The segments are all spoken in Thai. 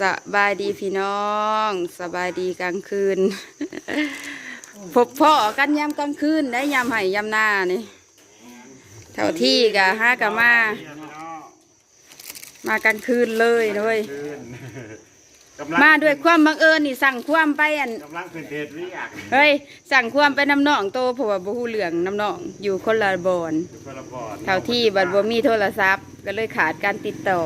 สบายดีพี่น้องสบายดีกลางคืน พบพ่อกันยามกลางคืนได้ยามไห้ยามหน้านี่เท่าที่กะห้ากะมา มากลางคืนเลยด้วยกำลังมาด้วยความบังเอิญนี่สั่งความไปอันกำลังเป็นเทศวิอยากเฮ้ยสั่งความไปน้ำน่องโตเพราะว่าบ่ฮู้เรื่องน้ำน่อง อยู่คนละบอนอยู่คนละบอดเท่าที่บัดบ่มีโทรศัพท์ก็เลยขาดการติดต่อ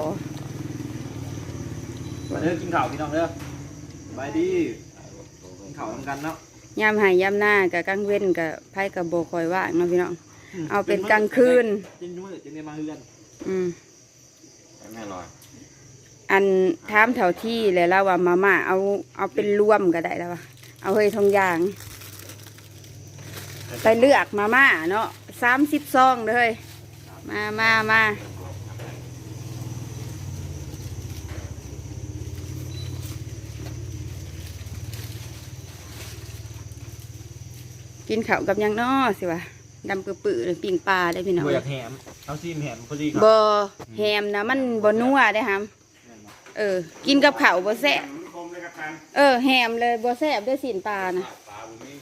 มาเด้อกินข้าวพี่น้องเด้อสบายดีกินข้าวทำกันเนาะยามไห้ยามหน้ากับกลางเว้นกับไพ่กับโบคอยว่างเนาะพี่น้อง เอาเป็นกลางคืนจินมืดจินได้มาเฮือนอืมแม่ลอยอันถามแถวที่เลยแล้วว่ามาม่าเอาเอาเป็นรวมก็ได้แล้วว่าเอาเฮยทองยาง ไปเลือกมาม่าเนาะสามสิบซองเลยมามามา กินข้าวกับหยังน้อสิวะดำปื้อๆเลยปิ่งปลาได้พี่น้องบ่อยากแหมเอาซีมแหมพอดีครับบแฮมนะมันบนัวได้อฮัมเออ กินกับข้าวบ่แซ่บมันคมเลยกับกันเออแฮมเลยบ่แซ่บด้วยสินปลานะปลาบุมี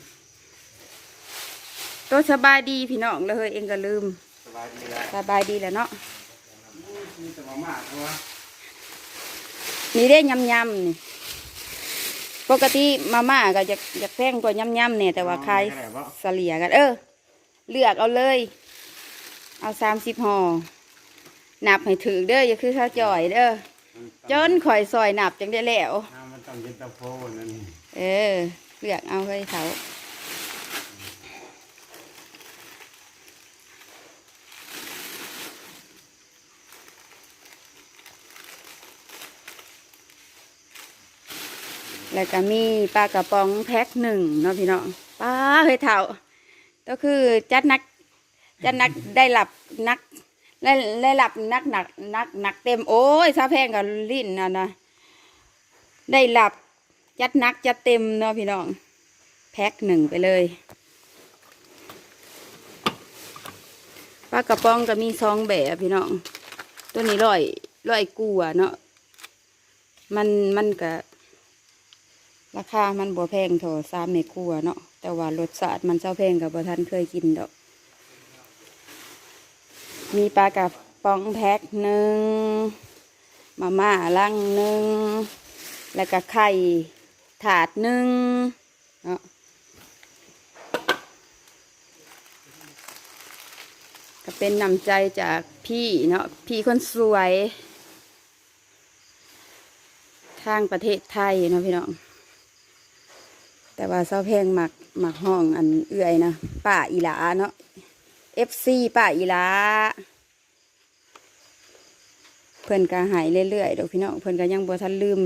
ตัวสบายดีพี่น้องเลยเฮ้ยเองก็ลืมสบายดีแล้วสบายดีแหล้วเนาะมีแต่มาม่าตัวนี่ได้ยำยำๆนี่ ปกติมาม่าก็จะจะแพงกว่ายำยำเนี่ยแต่ว่าขายเสลียกัน เออ เลือกเอาเลย เอาสามสิบห่อนับให้ถือเด้ออย่าคือข้าวจ่อยเด้อจนข่อยซอยนับจังได้แล้วน้ำมันต้องเย็นตาโฟนั่นนี่เออ เลือกเอาให้เขา แล้วก็มีปลากระป๋องแพ็คหนึ่งเนาะพี่น้องปลาเฮยเถ่าก็คือจัดนักจัดนักได้หลับนักได้ได้หลับนักหนักนักหนักเต็มโอ้ยซาแพงกับลิ้นนะนะได้หลับจัดนักจัดเต็มเนาะพี่น้องแพ็คหนึ่งไปเลยปลากระป๋องก็มีซองแบบพี่น้องตัวนี้ร้อยร้อยกัวเนาะมันมันก็ ราคามันบัวแพงเท่าสามเมกัวเนาะแต่ว่ารสชาติมันเจ้าแพงกับบัท่านเคยกินดอก มีปลากระป๋องแพ็คหนึ่งมาม่าลังหนึ่งแล้วก็ไข่ถาดหนึ่งเนาะก็เป็นนำใจจากพี่เนาะพี่คนสวย ทางประเทศไทยเนาะพี่น้อง แต่ว่าเศร้าเพงหมักหมักห้องอันเอื่อยนะป้าอีหลาเนาะ FC ป้าอีหลาเพิ่อนก็หายเรื่อยๆดอกพี่น้องเพิ่อนก็ยังบ่ทันลืม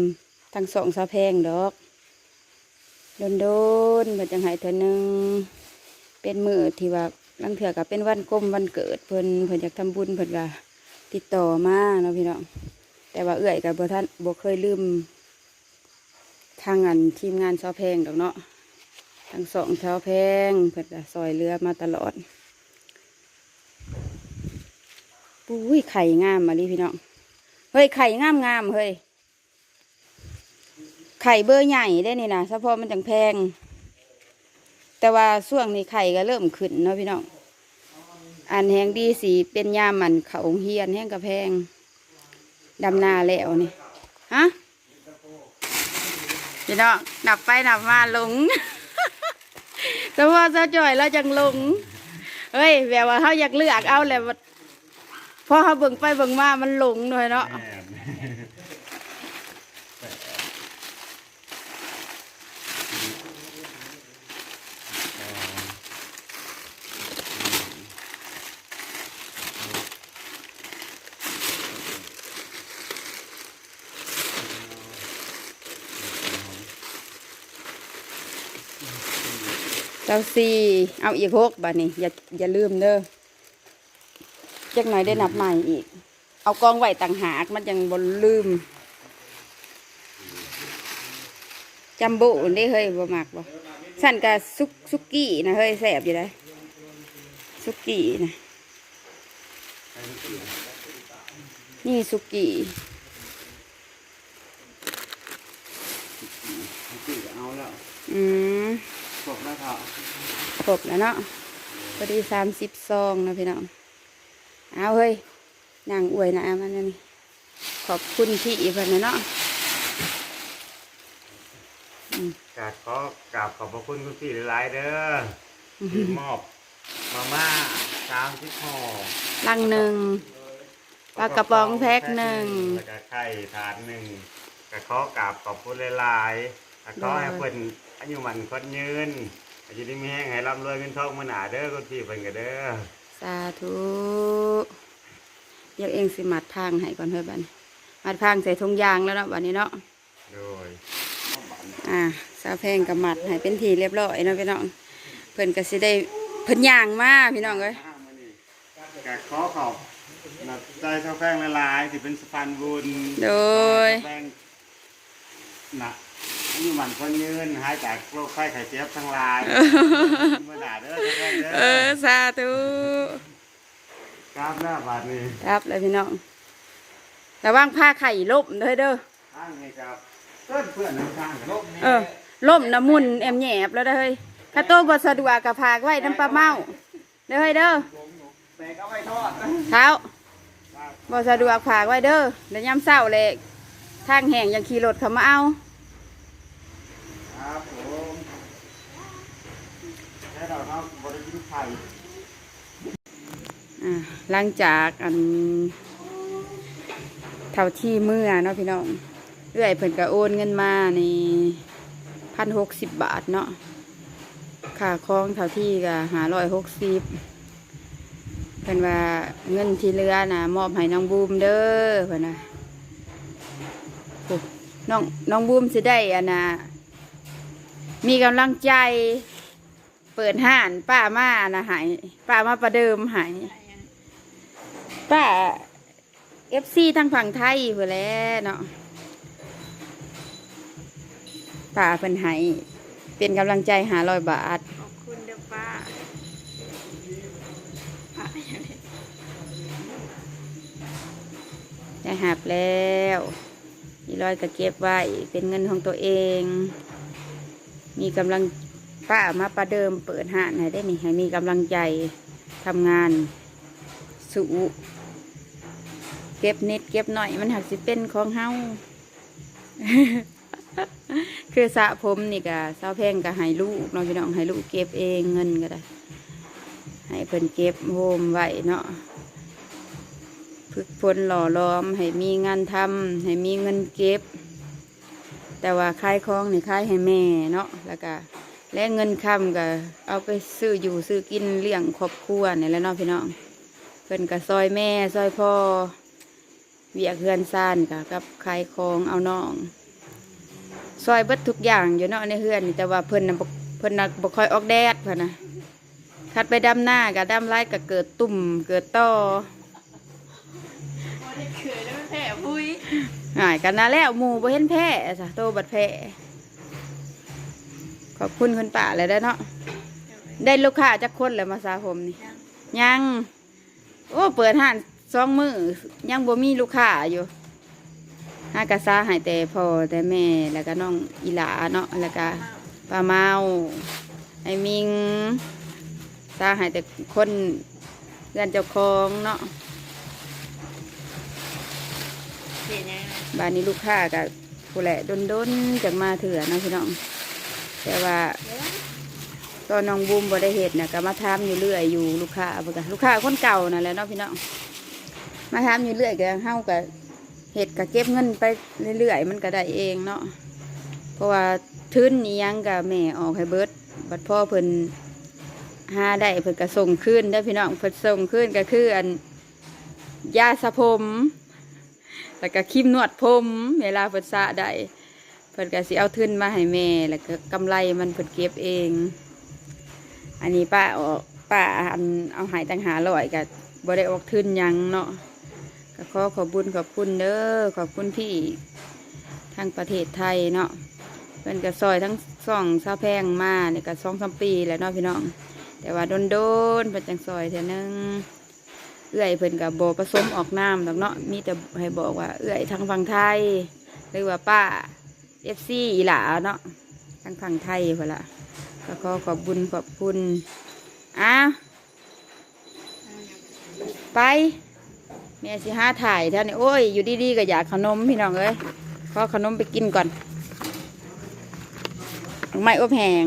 ทั้งสองสะแพงดอกโดนโดนๆเพิ่อนจังหายเธอหนึ่งเป็นมือที่ว่าลังเถื่อกับเป็นวันกลมวันเกิดเพิ่อนเพิ่อนอยากทำบุญเพิ่อนก็ติดต่อมาเนาะพี่น้องแต่ว่าเอื้อยกับบ่ท่านบ่เคยลืม ทางงานทีมงานสะแพงดอกเนาะทั้งสองสะแพงเพิ่นซอยเรือมาตลอดปุ้ยไข่งามมาดิพี่น้องเฮ้ยไข่งามงามเฮ้ยไข่เบอร์ใหญ่ได้นี่นะเฉพาะมันจังแพง แต่ว่าช่วงนี้ไข่ก็เริ่มขึ้นเนาะพี่น้องอันแหงดีสีเป็นยามันเขาเฮียนแห้งกระแพงดำนาแล้วนี่ฮะ พี่น้องนับไปนับมาหลงแต่ว่าเจ้าจ่อยแล้วจังหลงเฮ้ยแบบว่าเขาอยากเลือกเอาแหละพอเขาเบิ่งไปเบิ่งมามันหลงหน่อยเนาะ เจ้าสี่เอาอีกหกบานี่อย่าอย่าลืมเด้อจักหน่อยได้นับใหม่อีก เอากองไหวต่างหากมันยังบนลืมจำบุนได้เฮ้ยบ่มากบ่สั่นกับซุกซุก,กี้นะเฮ้ยแสบอยู่ได้ซุก,กี้นะนี่ซุกี้อืม บแล้วครับครบแล้วเนาะพอดีสามสิบซองนะพี่น้องเอาเฮ้ยนางอวยนะมันนี่ขอบคุณพี่อีกคนนะเนาะกราบขอกราบขอบพระคุณคุณพี่หลายๆเด้อที่มอบมาม่าสามสิบห่อลังหนึ่งปลากระป๋องแพ็คหนึ่งแล้วก็ไข่ถาดหนึ่งก็ขอกราบขอบคุณหลายๆ แล้วก็ให้เพิ่นอายุมันคนยืนอายุดีมีแห้งให้ร่ำรวยเงินทองมือหนาเด้อคุณพี่เพิ่นก็เด้อสาธุเดี๋ยวเองสิมัดทางให้ก่อนเฮ้ยบัดนมัดทางใส่ถุงยางแล้วเนาะบัดนี้เนาะโดยอ่าสาวแพงกับมัดให้เป็นทีเรียบร้อยเนาะพี่น้องเพิ่นก็สิได้เพิ่นย่างมาพี่น้องเอ้ยกขอขอบนับใจเท่าแป้งละลายที่เป็นสะพานบุญโดยแป้งนะ อายุมันคนยืนหายจากโรคไข้ไข้เจ็บทั้งหลายเมื่อหนาเด้อเท่าแป้งเด้เอออสาธุกราบหน้าบาดนี้ครับเลยพี่น้องระวังผ้าไข่ล่มเด้อเด้อข้างนี้ครับเพื่อนเพื่อนน้ำข้างกันเออล่มน้ำมุนแอมแหยบแล้วเด้อเฮ้ยข้าโตบ่สะดวกกับพากไว้น้ำปลาเมาเด้อเฮ้ยเด้อแบกเอาไว้ทอดเท้าบ่สะดวกพากไว้เด้อเดี๋ยวยามเศร้าเลยทางแห่งยังขี่รถเขามาเอา ครับผมแค่เราเนาะบริกินไข่หลังจากอันเท่าที่เมื่อเนาะพี่น้องเอื้อยเพิ่นก็โอนเงินมาในพันหกสิบบาทเนาะค่าคล้องเท่าที่ก็หาร้อยหกสิบเพิ่นว่าเงินที่เหลือนะมอบให้น้องบูมเด้อเพิ่นนะน้องน้องบูมสิได้อันนะ มีกำลังใจ เปิดห้านป้ามานะหายป้ามาประเดิมหายป้าเอฟซีทางฝั่งไทยเพื่อแหล้วเนาะป้าเพิ่นใหายเป็นกำลังใจหาร้อยบาทขอบคุณเด้อป้าได้หับแล้วอีร้อยก็เก็บไว้เป็นเงินของตัวเอง มีกำลังป้ามาประเดิมเปิดห้านให้ได้นี่ให้มีกำลังใจทำงานสูเก็บนิดเก็บหน่อยมันหักสิเป็นของเฮาคือสะผมนี่ก็สาแพงก็ให้ลูกเน้องพี่น้องให้ลูกเก็บเองเงินก็ได้ให้เพิ่นเก็บโฮมไว้เนาะฝึกฝนหล่อล้อม ให้มีงานทำให้มีเงินเก็บ แต่ว่าขายของนี่ขายให้แม่เนาะแล้วก็และเงินคำก็เอาไปซื้ออยู่ซื้อกินเลี้ยงครอบครัวนี่แหละเนาะพี่น้องเพิ่นก็ซอยแม่ซอยพ่อเวียกเฮือนซ่านกับกับขายของเอาน้องซอยเบิดทุกอย่างอยู่เนาะในเฮือนแต่ว่าเพิ่นน่ะบ่เพิ่นน่ะบ่ค่อยออกแดดเพิ่นนะคัดไปดำหน้ากับดำไรก็เกิดตุ่มเกิดต่อ โอ้ได้เขือยหายกันนะแล้วหมู่บ่เห็นแพ้จ้ะโตบัดแพ้ขอบคุณคุณป้าเลยได้เนาะได้ลูกค้าจักคนเลยมาสาผมนี่ยัง โอ้เปิดห้านสองมือยังบ่มีลูกค้าอยู่ห้ากะซาหายแต่พ่อแต่แม่แล้วก็น้องอีหลาเนาะแล้วก็ป้าเมาไอ้มิงซาหายแต่คนเรือนเจ้าของเนาะ บ้านนี้ลูกค้ากับผู้แหละดนดนๆจากมาเถื่อเนาะพี่น้อง แต่ว่าตอนน้องบูมบ่ได้เห็ดนะก็มาทามอยู่เรื่อยอยู่ลูกค้าบ่กะลูกค้าคนเก่านั่นแหละเนาะพี่น้องมาทามอยู่เรื่อยก็เฮาก็เห็ดก็เก็บเงินไปเรื่อยๆมันก็ได้เองเนาะเพราะว่าทืนนี้ยังกับแม่ออกให้เบิดบัดพ่อเพิ่นหาได้เพิ่นก็ส่งคืนได้พี่น้องเพิ่นส่งคืนก็คืออันยาสะผม แล้วก็ครีมนวดผมเวลาเพิ่นสะได้เพิ่นก็สิเอาทุนมาให้แม่ แล้วก็กำไรมันเพิ่นเก็บเอง อันนี้ป้าออกป้าอันเอาหายตังหาลอยก็บ่ได้ออกทุนยังเนาะก็ขอขอบบุญขอบคุณเด้อขอบคุณพี่ทางประเทศไทยเนาะเพิ่นก็ซอยทั้งสองซาแพงมาเนี่ยก็สองสามปีแล้วเนาะพี่น้องแต่ว่าโดนๆเพิ่นจังซอยเท่านึง เอื้อยเพิ่นกับโบผสมออกน้ำดอกเนาะมีแต่ให้บอกว่า เอื้อยทางฝั่งไทยหรือว่าป้าเอฟซีอีหลาเนาะททั้งฝั่งไทยพอละก็ขอขอบบุญขอบคุณอ้าวไปแม่สิห้าถ่ายท่านนี่โอ้ยอยู่ดีๆก็อยากขนมพี่น้องเอ้ยขอขนมไปกินก่อนไม้อบแหง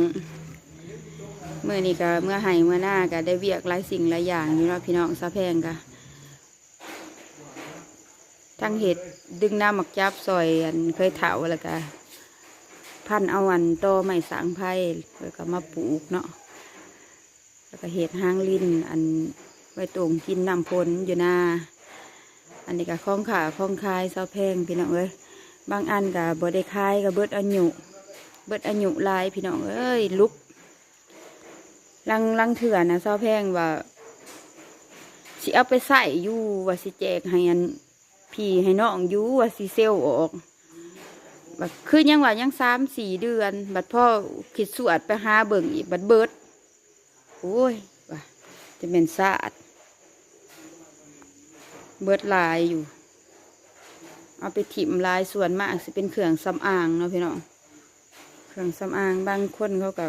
เมื่อนี้ก็เมื่อไห้เมื่อหน้าก็ได้เวียกหลายสิ่งหลายอย่างอยู่เนาะพี่น้องซาแพงก็ทั้งเห็ดดึงน้ำหมักจับซอยอันเคยเถาแล้วก็พันเอาอันโตไม้สางไผ่แล้วก็มาปลูกเนาะแล้วก็เห็ดห้างลิ้นอันไว้ตรงกินน้ำพลอยู่หน้า อันนี้ก็คล้องขาคล้องคายเสาแพงพี่น้องเอ้ยบางอันก็บ่ได้คายก็เบิดอายุเบิดอายุลายพี่น้องเอ้ยลุก ลังลังเถื่อนะเสาแพงว่าสิเอาไปใส่อยู่ว่าสิแจกให้อันพี่ให้น้องอยู่ว่าสิเซลออกบัดคือยังว่ายังสามสี่เดือน บัดพ่อคิดสวดไปหาเบิ่งอีกบัดเบิดโอ้ยว่าจะเป็นศาสตร์เบิดลายอยู่ เอาไปถิ่มลายส่วนมากสิเป็นเครื่องสำอางเนาะพี่น้องเครื่องสำอางบางคนเขาก็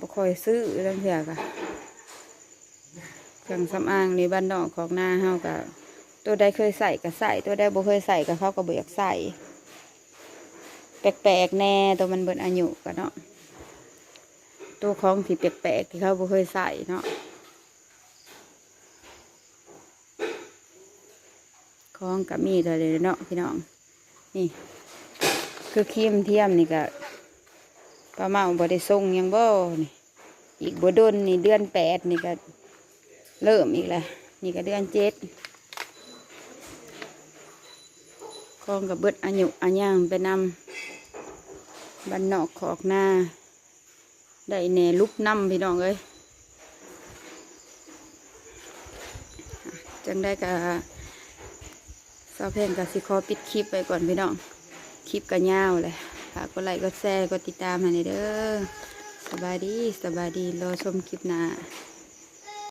บ่ค่อยซื้อเรื่องเถื่อกะเครื่องสำอางในบ้านนอกของหน้าเฮาก็ตัวใดเคยใส่ก็ใส่ตัวใดบ่เคยใส่ก็เขาก็บ่อยากใส่แปลกๆแน่ตัวมันเบิดอายุกันเนาะตัวของที่แปลกๆที่เขาบ่เคยใส่เนาะของกับมีเท่าเลยเนาะพี่น้องนี่ คือครีมเทียมนี่ก็ ป้าเมาบ่ได้ส่งยังบ่นี่อีกบ่ดนนี่เดือนแปดนี่ก็เริ่มอีกแล้วนี่ก็เดือนเจ็ดของกับเบิดอายุอาย่างไปนำบ้านนอกขอกหน้า ได้แหน่ลุบน้ำพี่น้องเอ้ยจังได้กะสาวเพลงกับสิขอปิดคลิปไปก่อนพี่น้อง คลิปก็ยาวเลย ฝากกดไลค์กดแชร์กดติดตามให้หน่อยเด้อสบายดีสบายดีรอชมคลิปหน้า